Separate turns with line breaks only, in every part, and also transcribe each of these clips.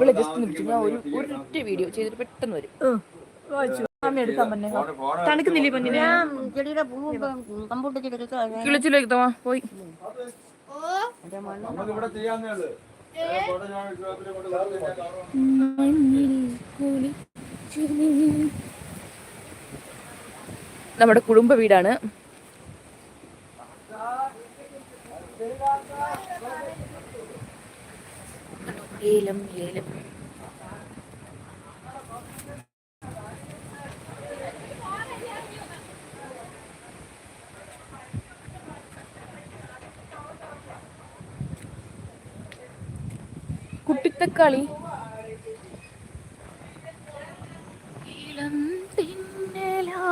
ഇവിടെ ജസ്റ്റ് നിൽക്കും. ഞാൻ ഒരു ഒരൊറ്റ വീഡിയോ ചെയ്തിട്ട് പെട്ടെന്ന് വരും.
തണുക്കുന്നില്ലേ പൊന്നിനെ?
പോയി. നമ്മുടെ കുടുംബ വീടാണ്. ഏലം ഏലം. കുട്ടിത്തക്കാളി ഇളം തിന്നലായെത്തും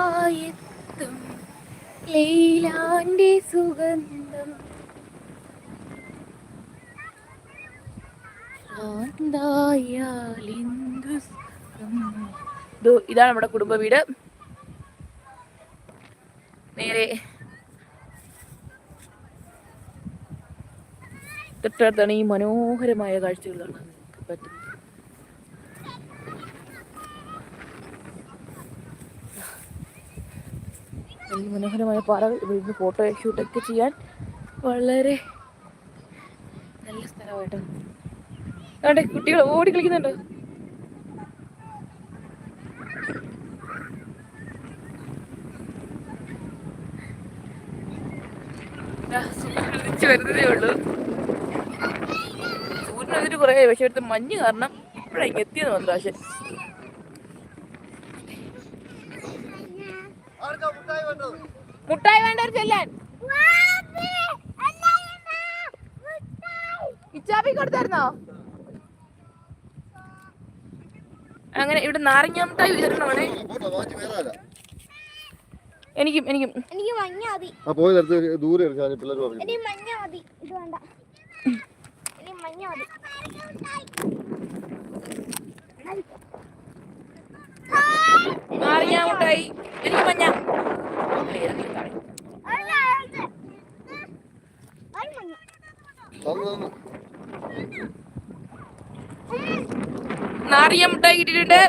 ലൈലാന്റെ സുഗന്ധം ഇതാണ് നമ്മുടെ കുടുംബ വീട്. നേരെ തൊട്ടടുത്താണ് ഈ മനോഹരമായ കാഴ്ചകളാണ് പറ്റുന്നത്. ഈ മനോഹരമായ പാറകൾ ഇവിടുന്ന് ഫോട്ടോ ഷൂട്ടൊക്കെ ചെയ്യാൻ വളരെ നല്ല സ്ഥലമായിട്ട് അവിടെ കുട്ടികൾ ഓടി കളിക്കുന്നുണ്ട്. വരുന്നതേ ഉള്ളൂ. സൂര്യൻ വന്നിട്ട് കുറേ പക്ഷെ ഇവിടുത്തെ മഞ്ഞ് കാരണം ഇപ്പോഴാണ് എത്തിയെന്ന് വന്നു പക്ഷെ മുട്ടായി വേണ്ടവർ ചെല്ലാൻ. ഇച്ചാപ്പി കൊടുത്തായിരുന്നോ? അങ്ങനെ ഇവിടെ നാരങ്ങ മുട്ടായി വിതരണമാണ് എനിക്കും എനിക്കും.
എനിക്ക് മഞ്ഞ മതി.
ആ പോയി നേരത്തെ ദൂരെ ഇറക്കാൻ പിള്ളേർ പറഞ്ഞു.
എനിക്ക് മഞ്ഞ മതി. ഇത് വേണ്ട. എനിക്ക് മഞ്ഞ മതി.
നാരങ്ങ മുട്ടായി എനിക്ക് മഞ്ഞ.
തന്നു തന്നു.
നാരങ്ങ മുട്ടായി കിട്ടിയിട്ടുണ്ട്.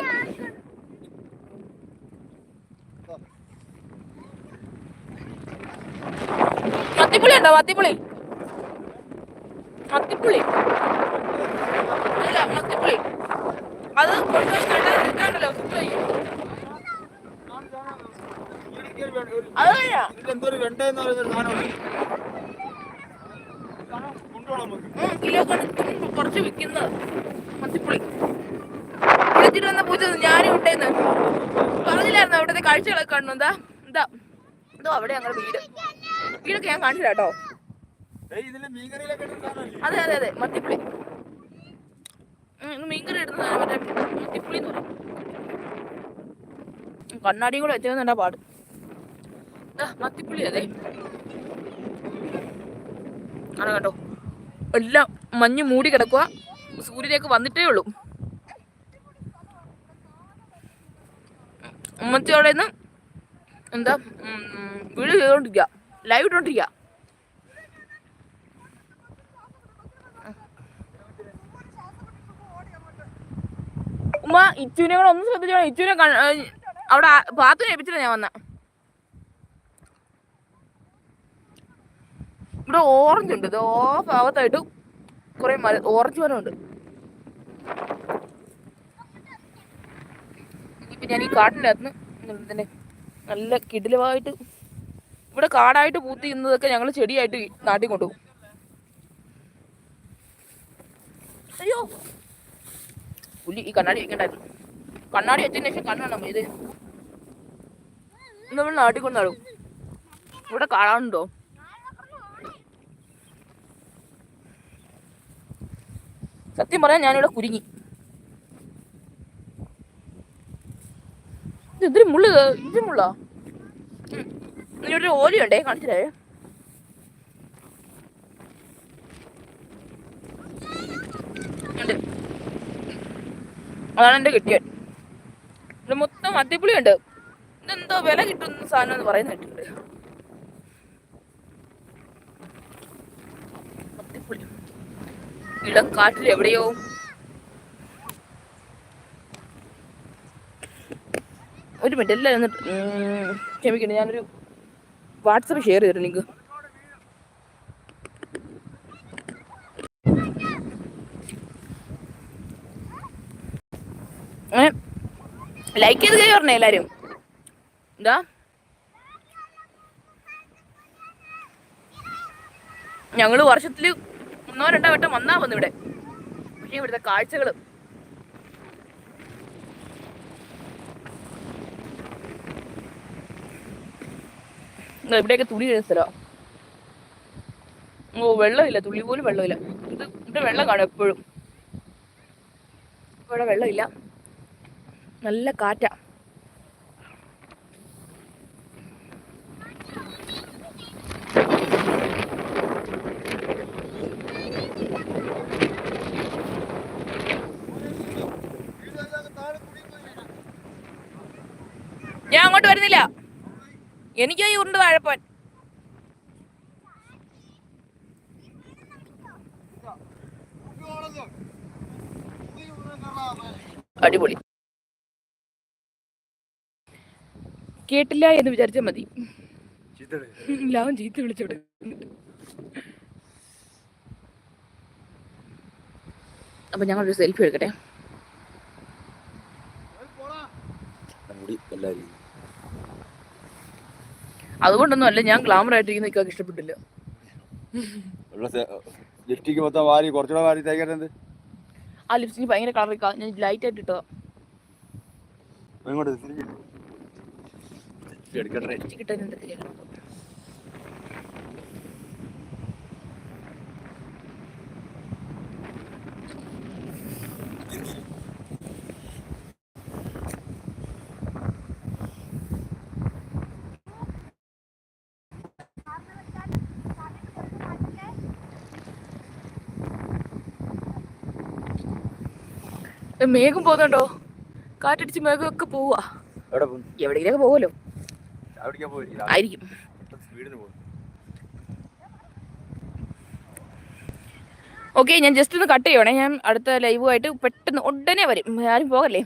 മത്തിപ്പുളി ഉണ്ടോ? മത്തിപ്പുളി മത്തിപ്പുളി അല്ല മത്തിപ്പുളി അത് കൊണ്ടുവന്നിട്ടുണ്ടല്ലോ കിലോ കുറച്ച് വിൽക്കുന്നത്. മത്തിപ്പുളി വിളിച്ചിട്ട് വന്ന. പൂച്ച ഞാനും ഉണ്ടെന്ന് പറഞ്ഞില്ലായിരുന്നു അവിടുത്തെ കാഴ്ചകളൊക്കെ കാണുന്നു എന്താ? എന്താ? എന്തോ അവിടെ ഞങ്ങളുടെ വീട്. വീടൊക്കെ ഞാൻ കാണില്ല കേട്ടോ അതെ അതെ അതെ. മത്തിപ്പുളി. മീൻകറി ഇടുന്നത് മറ്റേ മത്തിപ്പുളി കണ്ണാടിയും കൂടെ വെച്ചതെന്നാ പാട്. മത്തിപ്പുളി അതെ. ആണ് കേട്ടോ. എല്ലാം മഞ്ഞ് മൂടി കിടക്കുക സൂര്യനേക്ക് വന്നിട്ടേ ഉള്ളൂ. അവിടെ നിന്ന് എന്താ വീഡിയോ ചെയ്തോണ്ടിരിക്ക. ലൈവ് ഇട്ടോണ്ടിരിക്കുക ഉമ്മ ഇച്ചുവിനെ കൂടെ ഒന്ന് ശ്രദ്ധിച്ചോ ഇച്ചുവിനെ അവിടെ പാത്രം ഏൽപ്പിച്ചില്ല ഞാൻ വന്ന. ഇവിടെ ഓറഞ്ച് ഉണ്ട്. ഇത് ഓ ഭാഗത്തായിട്ട് കുറെ മര ഓറഞ്ച് മരമുണ്ട്. ഞാൻ ഈ കാട്ടിന്റെ അകത്ത് തന്നെ നല്ല കിടിലമായിട്ട് ഇവിടെ കാടായിട്ട് പൂത്തി ഇന്നതൊക്കെ ഞങ്ങൾ ചെടിയായിട്ട് നാട്ടിൽ കൊണ്ടുപോകും അയ്യോ. പുലി ഈ കണ്ണാടി വെക്കണ്ടായിരുന്നു. കണ്ണാടി വെച്ചതിന് ശേഷം കണ്ണാണ് ഇത് ഇത് നമ്മൾ നാട്ടിൽ കൊണ്ടാടും ഇവിടെ കാണാനുണ്ടോ? സത്യം പറയാൻ ഞാനിവിടെ കുരുങ്ങി. ഇത് എന്തൊരു മുള്ള്? ഇത് മുള്ള ഇവിടെ ഓലയുണ്ടേ കാണിച്ചില്ലേ? അതാണ് എന്റെ കിട്ടിയത്. ഇത് മൊത്തം ഉണ്ട് ഇതെന്തോ വില കിട്ടുന്ന സാധനം എന്ന് പറയുന്ന കേട്ടിട്ടുണ്ട്. മദ്യപ്പുളി ഇടം കാട്ടിൽ എവിടെയോ മിനിറ്റ് എല്ലാവരും ഒന്ന് ക്ഷമിക്കണേ ഞാനൊരു വാട്സപ്പ് ഷെയർ ചെയ്തിട്ട് ലിങ്ക് ലൈക്ക് ചെയ്ത് കൈ പറഞ്ഞേ എല്ലാരും. എന്താ? ഞങ്ങൾ വർഷത്തിൽ ഒന്നോ രണ്ടോ വട്ടം വന്നാ വന്നു ഇവിടെ. ഇവിടുത്തെ കാഴ്ചകൾ ഇവിടെയൊക്കെ തുണി കഴിഞ്ഞ സ്ഥലം ഓ വെള്ളമില്ല. തുള്ളി പോലും വെള്ളമില്ല. ഇത് ഇവിടെ വെള്ളം കാണും എപ്പോഴും. ഇവിടെ വെള്ളമില്ല. നല്ല കാറ്റാ. ഞാൻ അങ്ങോട്ട് വരുന്നില്ല. എനിക്കാ ഈ ഉരുണ്ട് താഴെപ്പോൻ അടിപൊളി. കേട്ടില്ല എന്ന് വിചാരിച്ചാൽ മതി. ലാവൻ ചീത്ത വിളിച്ചോട് അപ്പൊ ഞങ്ങളൊരു സെൽഫി എടുക്കട്ടെ?
മുടി എല്ലാരും
അതുകൊണ്ടൊന്നും അല്ല ഞാൻ ഗ്ലാമർ ആയിട്ടിരിക്കുന്ന ഇക്കാക്ക് ഇഷ്ടപ്പെട്ടില്ല.
ലിപ്സ്റ്റിക് മൊത്തം വാരി കുറച്ചുകൂടെ വാരി തേക്കട്ടെ
ആ ലിപ്സ്റ്റിക് ഭയങ്കര കളർ ഞാൻ ലൈറ്റ് ആയിട്ട് ഇട്ടതാ.
ഇങ്ങോട്ട്
ഇട്ടതിന് എന്തൊക്കെ മേഘം പോകുന്നുണ്ടോ കാറ്റടിച്ച് മേഘമൊക്കെ പോവാ എവിടെയെങ്കിലൊക്കെ പോവല്ലോ ആയിരിക്കും. ഓക്കെ ഞാൻ ജസ്റ്റ് ഒന്ന് കട്ട് ചെയ്യണേ. ഞാൻ അടുത്ത ലൈവുമായിട്ട് പെട്ടെന്ന് ഉടനെ വരും. ആരും പോകല്ലേ?